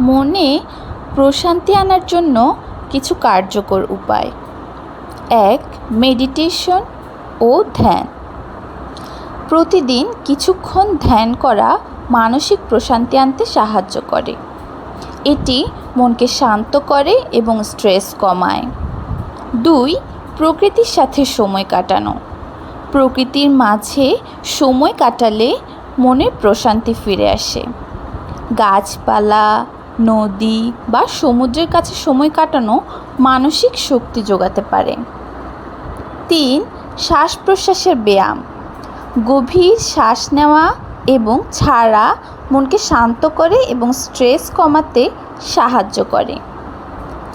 মনে প্রশান্তি আনার জন্য কিছু কার্যকর উপায়। এক মেডিটেশন ও ধ্যান। প্রতিদিন কিছুক্ষণ ধ্যান করা মানসিক প্রশান্তি আনতে সাহায্য করে। এটি মনকে শান্ত করে এবং স্ট্রেস কমায়। দুই, প্রকৃতির সাথে সময় কাটানো। প্রকৃতির মাঝে সময় কাটালে মনে প্রশান্তি ফিরে আসে। গাছপালা নদী বা সমুদ্রের কাছে সময় কাটানো মানসিক শক্তি যোগাতে পারে। তিন শ্বাস প্রশ্বাসের ব্যায়াম। গভীর শ্বাস নেওয়া এবং ছাড়া মনকে শান্ত করে এবং স্ট্রেস কমাতে সাহায্য করে।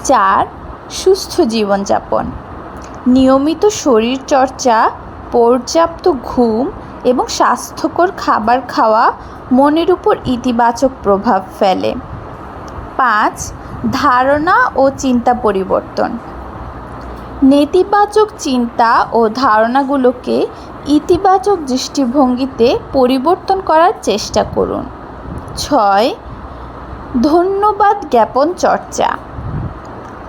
চার, সুস্থ জীবনযাপন। নিয়মিত শরীরচর্চা, পর্যাপ্ত ঘুম এবং স্বাস্থ্যকর খাবার খাওয়া মনের উপর ইতিবাচক প্রভাব ফেলে। পাঁচ, ধারণা ও চিন্তা পরিবর্তন। নেতিবাচক চিন্তা ও ধারণাগুলোকে ইতিবাচক দৃষ্টিভঙ্গিতে পরিবর্তন করার চেষ্টা করুন। ছয়, ধন্যবাদ জ্ঞাপন চর্চা।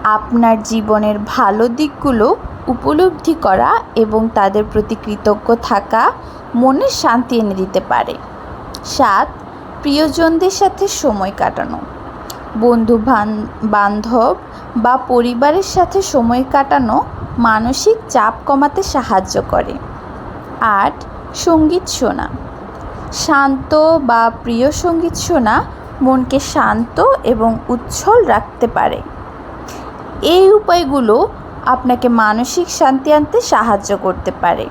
আপনার জীবনের ভালো দিকগুলো উপলব্ধি করা এবং তাদের প্রতি কৃতজ্ঞ থাকা মনে শান্তি এনে দিতে পারে। সাত, প্রিয়জনদের সাথে সময় কাটানো। বন্ধু বান্ধব বা পরিবারের সাথে সময় কাটানো মানসিক চাপ কমাতে সাহায্য করে। আট, সংগীত শোনা। শান্ত বা প্রিয় সংগীত শোনা মনকে শান্ত এবং উচ্ছল রাখতে পারে। এই উপায়গুলো আপনাকে মানসিক শান্তি আনতে সাহায্য করতে পারে।